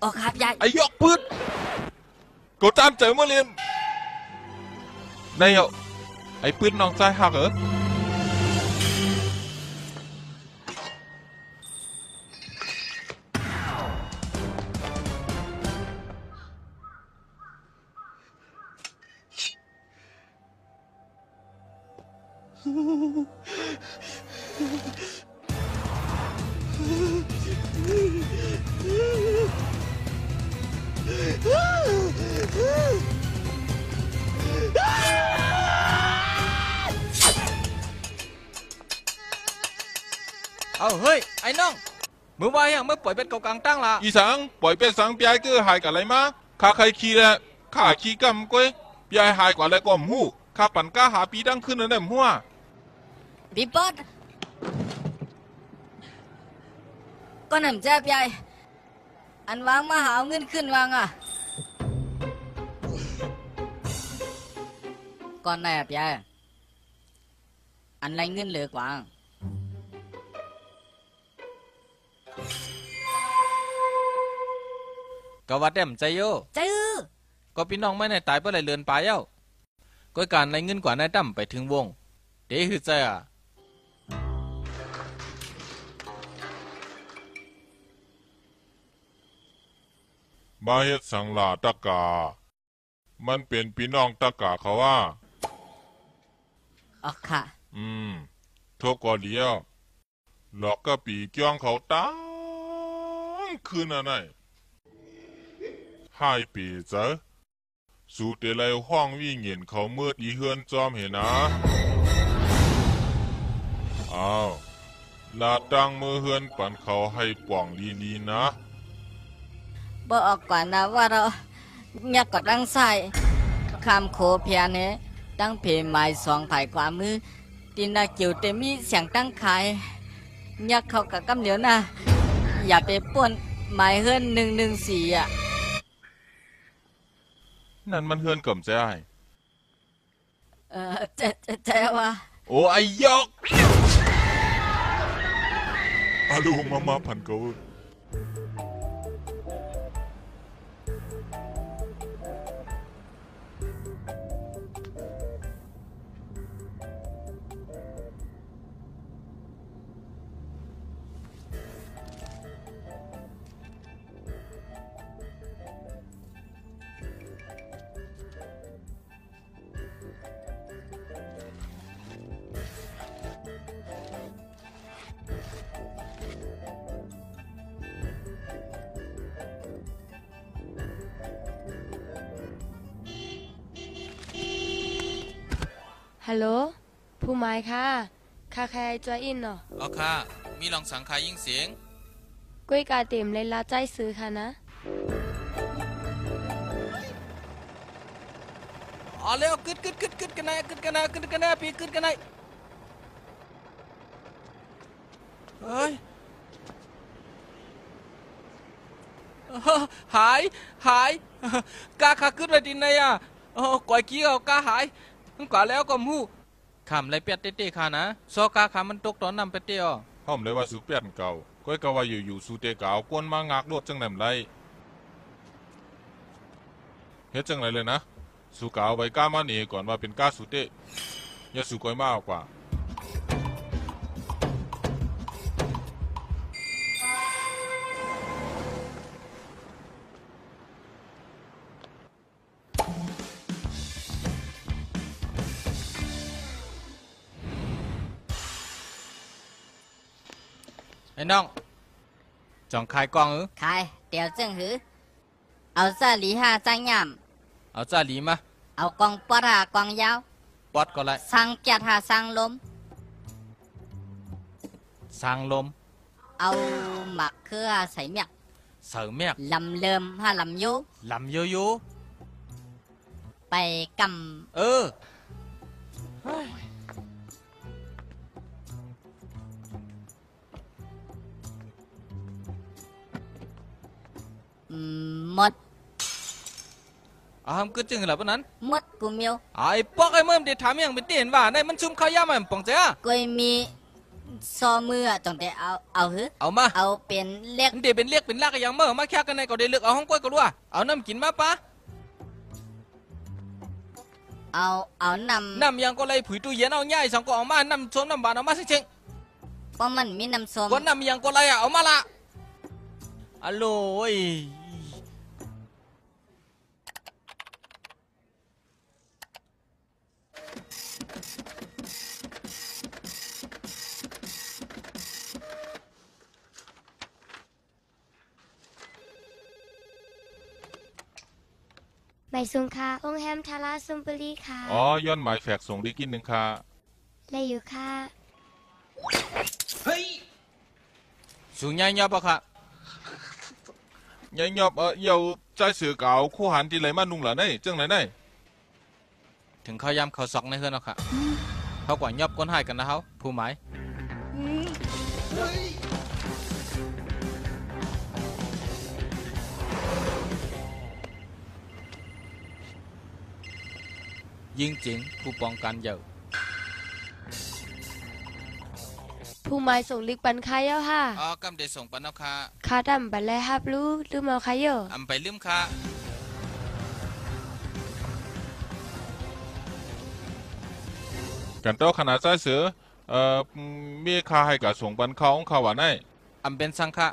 โอ้ครับยายไอ้ยอกปืนกูตามเจอมาเรียนนายเอาไอ้ปืนน้องชายหักเหรอ เอาเฮ้ย ไอ้น้องมือว่ายังไม่ปล่อยเป็ดเกากลางตั้งละอีสังปล่อยเป็ดสังเปียก็หายกันอะไรมาข้าใครขี่แหละข้าขี่กำก้อยเปียหายกว่าแล้วก็หมูข้าปั่นก้าหาปีดังขึ้นนั่นแหละหัวพี่เปิดก็หนำแจ๊บยาย อันวางมาหาเอาเงินขึ้นวางอะก่อนแนบยายอันไรเงินเหลือกวางก็ว่าเต็มใจโยจื้อก็พี่น้องไม่ในตายเพื่ออะไรเลือนปลายเย้าก็การในเงินกว่านายตั้มไปถึงวง เดี๋ยวคือใจอะ มาเฮ็ดสังลาตะกา มันเป็นพี่น้องตะกาเขาว่าอ๋อค่ะ อืมทุกก็เดียวหลอกก็ปีเกี้ยงเขาตั้งคืนอะไรให้ปีเจอสู่เตลัยห้องวิ่งเห็นเขามืดอีเฮือนจอมเห็นนะอ้าวลาตั้งมือเฮือนปันเขาให้ป่องลีๆนะ บ่ออกก่อนนะว่าเราอยากกดดังใส่คำโคเพียเนตั้งเพไม้สองไผ่กว่ามือตีนาจิวเตมีเสียงตั้งขายอยากเข้ากับกำเหลียวนะอย่าไปป่วนไม้เฮือนหนึ่งหนึ่งสี่อะ นั่นมันเฮือนก่มใจอ้ายเออเจ๊เจ๊เจ๊ว่าโอ้ไอ้ยอกอาลูมามาพันเฮัลโหลผู้หมายค่ะค่าใครจอยอินเนาะเอาค่ะมีลองสังขายยิ่งเสียงกุ้ยกาเต็มเลยลาใจซื้อค่ะนะอ๋อแล้วกึดกึดกึดกึดกันนะกึดกันนะกึดกันนะพี่กึดกันนะเฮ้ยหายหายกาขาขึ้นไปดินไหนอะโอ้ก่อยกี้เอากาหาย กว่าแล้วก็มูขำไรเปียดเต้ๆค่ะนะซอกาขามันตกตอนนำไปเตี้ยห้อมเลยว่าสูเปียนเก่าก้อยก็ว่าอยู่อยู่สูเตเก่ากวนมางากรวดจังแหนมไรเฮ็ดจังไรเลยนะ สูเก่าไว้ก้ามานี่ก่อนว่าเป็นก้าสูเตอย่าสูก้อยมากกว่า ไอ้น้องจองขายกล่องเออขายเดี๋ยวจึงหือ เอาซาหลีห้าจังยเอาจ้าหลีมาำเอากองปลากองยาวปอดก็ไรสังเกียรหาสังลมสร้างลม เอาหมักเครือใส่เมียกเสริมเมียกลำเลิมห้าลำยุลำโยโย่ไปกเออำอืมหมดอาหามกึดจึงเหรอปะนั้นหมดกูมิวไอ้าเอาหือเอามาเอาเป็นเล็กเดี๋ยวเป็นเรียกเป็นลากก็ยังเมื่อมาแค่กันในก็ได้เลือกเอาห้องกล้วยก็รู้เอาน้ำกินมาปะเอาเอานำน้ำยังก็เลยผุยตู้เย็นเอาง่ายสังก็เอามาน้ำส้มน้ำบานเอามาสิเชงเพราะมันมีน้ำส้มวันน้ำยังก็เลยอะเอามาละ อัลโหลยหมายสุงค่ะโรงแรมทาราซุมบุรีค่ะ อ๋อ ย้อนหมายแฝกส่งได้กินหนึ่งค่ะและอยู่ค่ะสูงใหญ่ยอบปะค่ะ ยายยอบเออ要在สือเก่าคู่หันที่ไหลมานุ่งเหรอเนี่ยจังไหนเนี่ถึงเขาย้ำเขาซอกในเฮือนแล้วค่ะ เขากว่ายอบก้นหายกันนะเขาผู้หมายยิงจริงผู้ป้องกันเยอะ ผู้หมายส่งลิกปันคายเย้าค่ะอ๋อกำเดส่งปันเอาค่ะคาดำบันแลฮับรู้ลืมเอาคายเยอะอำไปลืมค่ะกันโตขนาดใต้สือเอ่อมีค่าให้กับส่งบันเขาของเขาว่าไหนอำเป็นสังฆะ